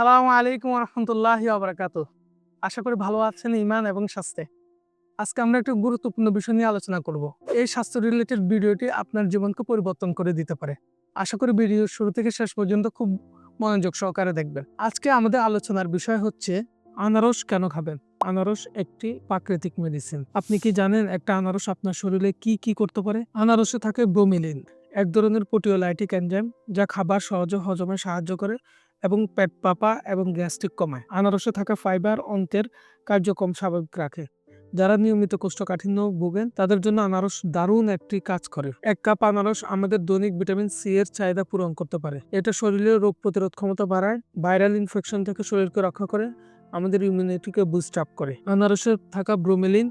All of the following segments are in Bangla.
আসসালামু আলাইকুম রহমতুল্লাহ আবরাকাত আশা করি ভালো আছেন ইমান এবং স্বাস্থ্যে। আজকে আমরা একটা গুরুত্বপূর্ণ বিষয় নিয়ে আলোচনা করব। এই স্বাস্থ্য রিলেটেড ভিডিওটি আপনার জীবনকে পরিবর্তন করে দিতে পারে। আশা করি ভিডিও শুরু থেকে শেষ পর্যন্ত খুব মনোযোগ সহকারে দেখবেন। আজকে আমাদের আলোচনার বিষয় হচ্ছে, আনারস কেন খাবেন? আনারস একটি প্রাকৃতিক মেডিসিন আপনি কি জানেন একটা আনারস আপনার শরীরে কি কি করতে পারে? আনারসে থাকে ব্রোমিলিন এক ধরনের প্রোটিওলাইটিক এনজাইম যা খাবার সহজে হজমে সাহায্য করে। এবং পেট পাপা এবং গ্যাস্ট্রিক কমায়। আনারসে থাকা ফাইবার অন্ত্রের কার্যক্রম স্বাভাবিক রাখে। যারা নিয়মিত কোষ্ঠকাঠিন্য ভোগেন, তাদের জন্য আনারস দারুণ একটি কাজ করে। এক কাপ আনারস আমাদের দৈনিক ভিটামিন সি এর চাহিদা পূরণ করতে পারে। এটা শরীরের রোগ প্রতিরোধ ক্ষমতা বাড়ায়, ভাইরাল ইনফেকশন থেকে শরীরকে রক্ষা করে, আমাদের ইমিউনিটিকে বুস্ট আপ করে। আনারসে থাকা ব্রোমেলিন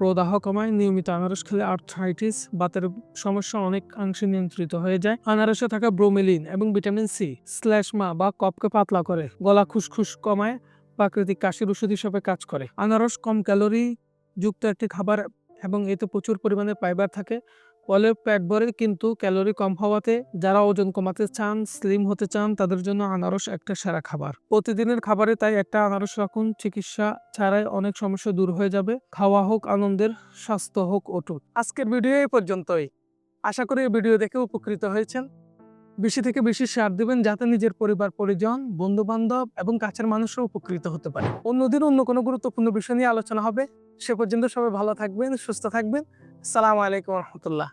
প্রদাহ কমায়। নিয়মিত আনারস খেলে আর্থ্রাইটিস বাতের সমস্যা অনেক অংশে নিয়ন্ত্রিত হয়ে যায়। আনারসে থাকা ব্রোমেলিন এবং ভিটামিন সি স্ল্যাশমা বা কপকে পাতলা করে। গলা খুসখুস কমায়, প্রাকৃতিক কাশির ওষুধ হিসাবে কাজ করে। আনারস কম ক্যালোরি যুক্ত একটি খাবার এবং এতে প্রচুর পরিমাণে ফাইবার থাকে। ফলে পেট ভরে কিন্তু ক্যালোরি কম হওয়াতে যারা ওজন কমাতে চান স্লিম হতে চান, তাদের জন্য আনারস একটা সেরা খাবার। প্রতিদিনের খাবারে তাই একটা আনারস রাখুন। চিকিৎসা ছাড়াই অনেক সমস্যা দূর হয়ে যাবে। খাওয়া হোক, আনন্দের, স্বাস্থ্য হোক, অটুট। আজকের ভিডিও এই পর্যন্তই। আশা করি এই ভিডিও দেখে উপকৃত হয়েছেন। বেশি থেকে বেশি শেয়ার দিবেন যাতে নিজের পরিবার, পরিজন বন্ধু বান্ধব এবং কাছের মানুষরা উপকৃত হতে পারে। অন্যদিন অন্য কোনো গুরুত্বপূর্ণ বিষয় নিয়ে আলোচনা হবে। সে পর্যন্ত সবাই ভালো থাকবেন, সুস্থ থাকবেন। সালাম আলাইকুম রহমতুল্লাহ।